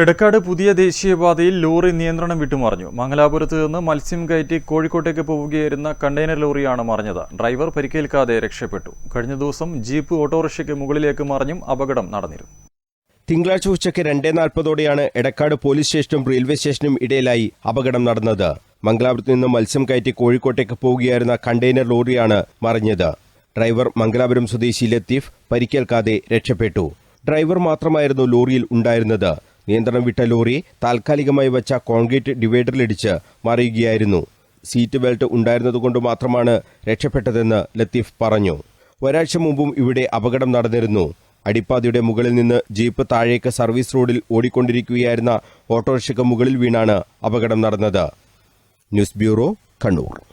എടക്കാട് പുതിയ ദേശീയപാതയിൽ ലോറി നിയന്ത്രണം വിട്ടുമറിഞ്ഞു. മംഗലാപുരത്ത് നിന്ന് മത്സ്യം കയറ്റി കോഴിക്കോട്ടേക്ക് പോവുകയായിരുന്ന കണ്ടെയ്നർ ലോറിയാണ് മറിഞ്ഞത്. ഡ്രൈവർ പരിക്കേൽക്കാതെ രക്ഷപ്പെട്ടു. കഴിഞ്ഞ ദിവസം ജീപ്പ് ഓട്ടോറിക്ഷയ്ക്ക് മുകളിലേക്ക് മറിഞ്ഞും അപകടം നടന്നിരുന്നു. തിങ്കളാഴ്ച ഉച്ചയ്ക്ക് രണ്ടേ നാൽപ്പതോടെയാണ് എടക്കാട് പോലീസ് സ്റ്റേഷനും റെയിൽവേ സ്റ്റേഷനും ഇടയിലായി അപകടം നടന്നത്. മംഗലാപുരത്ത് നിന്ന് മത്സ്യം കയറ്റി കോഴിക്കോട്ടേക്ക് പോവുകയായിരുന്ന കണ്ടെയ്നർ ലോറിയാണ് മറിഞ്ഞത്. ഡ്രൈവർ മംഗലാപുരം സ്വദേശി ലത്തീഫ് പരിക്കേൽക്കാതെ രക്ഷപ്പെട്ടു. ഡ്രൈവർ മാത്രമായിരുന്നു ലോറിയിൽ ഉണ്ടായിരുന്നത്. നിയന്ത്രണം വിട്ട ലോറി താൽക്കാലികമായി വച്ച കോൺക്രീറ്റ് ഡിവൈഡറിലിടിച്ച് മറിയുകയായിരുന്നു സീറ്റ് ബെൽറ്റ് ഉണ്ടായിരുന്നതുകൊണ്ട് മാത്രമാണ് രക്ഷപ്പെട്ടതെന്ന് ലത്തീഫ് പറഞ്ഞു. ഒരാഴ്ച മുമ്പും ഇവിടെ അപകടം നടന്നിരുന്നു. അടിപ്പാതയുടെ മുകളിൽ നിന്ന് ജീപ്പ് താഴേക്ക് സർവീസ് റോഡിൽ ഓടിക്കൊണ്ടിരിക്കുകയായിരുന്ന ഓട്ടോറിക്ഷയ്ക്ക് മുകളിൽ വീണാണ് അപകടം നടന്നത്. News bureau Kannur.